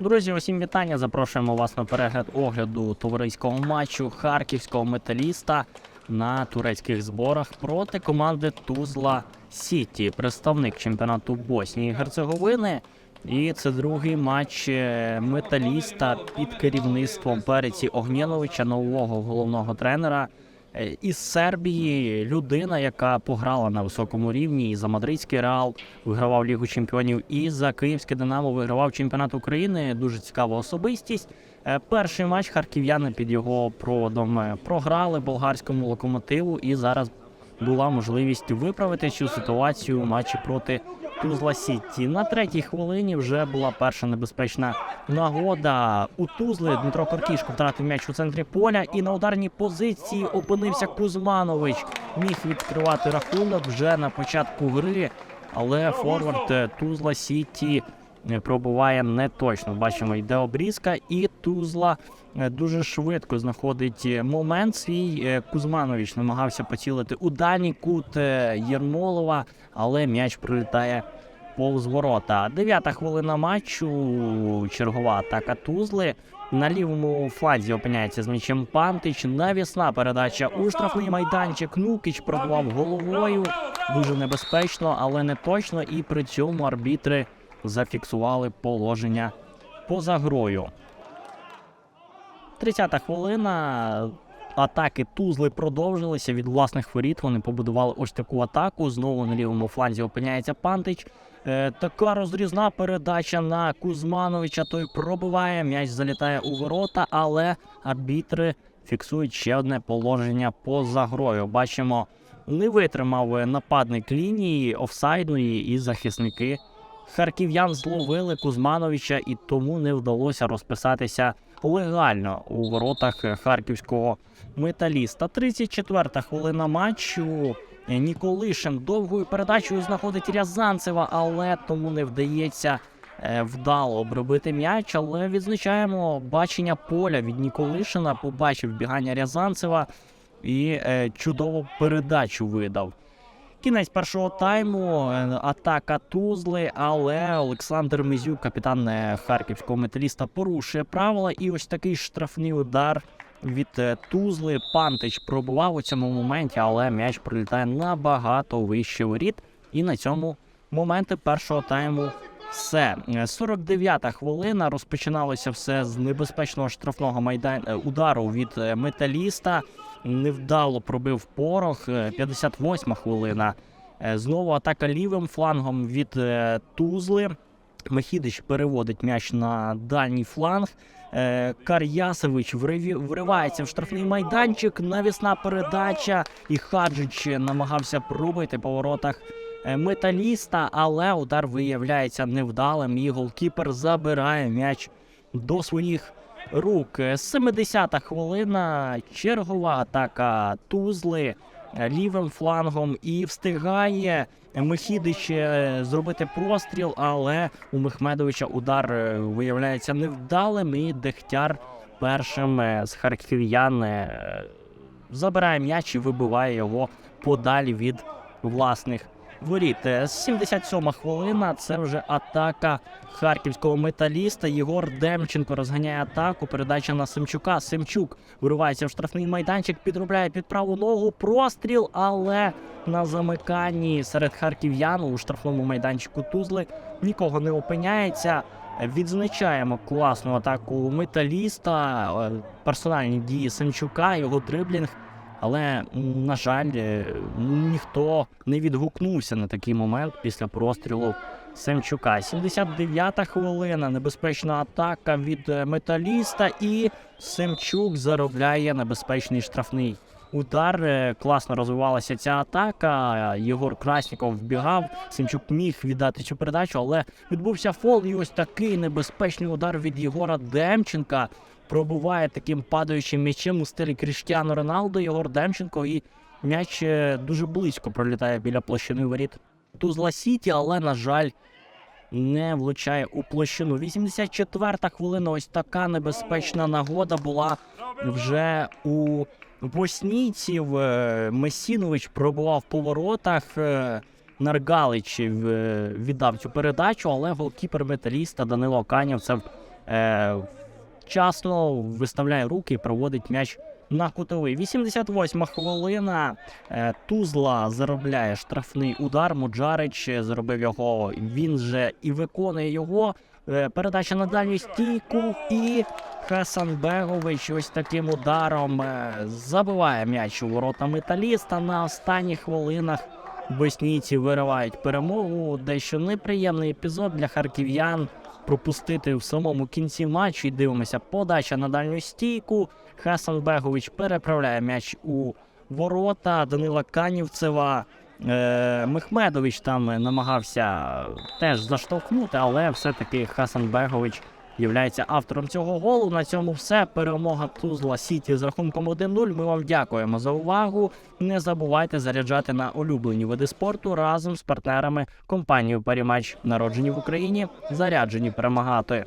Друзі, усім вітання. Запрошуємо вас на перегляд огляду товариського матчу харківського металіста на турецьких зборах проти команди Тузла Сіті, представник чемпіонату Боснії і Герцеговини. І це другий матч е, металіста під керівництвом Переці Огнєновича, нового головного тренера із Сербії. Людина, яка пограла на високому рівні і за мадридський реал, вигравав Лігу Чемпіонів, і за Київське Динамо вигравав чемпіонат України. Дуже цікава особистість. Е, Перший матч харків'яни під його проводом е, програли болгарському локомотиву, і зараз була можливість виправити цю ситуацію у матчі проти Тузла Сіті. На третій хвилині вже була перша небезпечна нагода. У Тузли Дмитро Коркішко втратив м'яч у центрі поля, і на ударній позиції опинився Кузманович. Міг відкривати рахунок вже на початку гри, але форвард Тузла Сіті пробуває не точно. Бачимо, йде обрізка, і Тузла е, дуже швидко знаходить е, момент свій. Е, Кузманович намагався поцілити у дальній кут е, Єрмолова, але м'яч прилітає повз ворота. Дев'ята хвилина матчу. Чергова атака Тузли. На лівому фланзі опиняється з м'ячем Пантич. Навісна передача у штрафний майданчик. Нукіч пробував головою. Дуже небезпечно, але не точно. І при цьому арбітри зафіксували положення поза грою. 30-та хвилина. Атаки Тузли продовжилися від власних воріт. Вони побудували ось таку атаку. Знову на лівому фланзі опиняється Пантич. Е, така розрізна передача на Кузмановича. Той пробиває. М'яч залітає у ворота, але арбітри фіксують ще одне положення поза грою. Бачимо, не витримав нападник лінії офсайдної і захисники харків'ян зловили Кузмановича і тому не вдалося розписатися легально у воротах харківського металіста. 34-та хвилина матчу. Ніколишин довгою передачею знаходить Рязанцева, але тому не вдається е, вдало обробити м'яч. Але відзначаємо бачення поля від Ніколишина. Побачив бігання Рязанцева і е, чудову передачу видав. Кінець першого тайму, е, атака Тузли, але Олександр Мизюк, капітан е, харківського металіста, порушує правила. І ось такий штрафний удар від е, Тузли. Пантич пробував у цьому моменті, але м'яч прилітає набагато вище воріт. І на цьому моменти першого тайму все. Е, 49-та хвилина. Розпочиналося все з небезпечного штрафного майдан... удару від металіста. Невдало пробив порох. Е, 58 хвилина. Е, Знову атака лівим флангом від е, Тузли. Мехідич переводить м'яч на дальній фланг. Е, Кар'ясович вривається в штрафний майданчик. Навісна передача. І Хаджич намагався пробити по воротах е, металіста, але удар виявляється невдалим. І голкіпер забирає м'яч до своїх рук. Е, 70-та хвилина. Чергова атака Тузли е, лівим флангом і встигає Мехідич е, зробити простріл, але у Мехмедовича удар е, виявляється невдалим. І Дегтяр першим з харків'ян забирає м'яч і вибиває його подалі від власних воріт. Е, 77 хвилина. Це вже атака харківського металіста. Єгор Демченко розганяє атаку. Передача на Семчука. Семчук виривається в штрафний майданчик, підробляє під праву ногу. Простріл, але на замиканні серед харків'ян у штрафному майданчику Тузли нікого не опиняється. Відзначаємо класну атаку металіста, е, персональні дії Семчука, його дриблінг. Але, на жаль, е, ніхто не відгукнувся на такий момент після прострілу Семчука. 79-та хвилина, небезпечна атака від е, металіста, і Семчук заробляє небезпечний штрафний удар. Е, Класно розвивалася ця атака. Єгор Красніков вбігав. Семчук міг віддати цю передачу, але відбувся фол. І ось такий небезпечний удар від Єгора Демченка. Пробуває таким падаючим м'ячем у стилі Кріштіану Роналдо Єгор Демченко. І м'яч е, дуже близько пролітає біля площини воріт Тузла Сіті, але, на жаль, не влучає у площину. 84-та хвилина. Ось така небезпечна нагода була вже у боснійців. Е, Месінович пробував по воротах. е, Наргалич е, віддав цю передачу, але голкіпер металіста Данило Канів це е, вчасно виставляє руки і проводить м'яч на кутовий. 88 хвилина. Е, Тузла заробляє штрафний удар. Муджарич зробив його. Він же і виконує його. Е, Передача на дальню стійку і Хасанбегович ось таким ударом е, забиває м'яч у ворота металіста на останніх хвилинах. Боснійці виривають перемогу. Дещо неприємний епізод для харків'ян пропустити в самому кінці матчу. І дивимося, подача на дальню стійку. Хасанбегович переправляє м'яч у ворота Данила Канівцева. Е, Мехмедович там намагався теж заштовхнути, але все-таки Хасанбегович являється автором цього голу. На цьому все. Перемога Тузла Сіті з рахунком 1-0. Ми вам дякуємо за увагу. Не забувайте заряджати на улюблені види спорту разом з партнерами компанією Парімач, народжені в Україні, заряджені перемагати.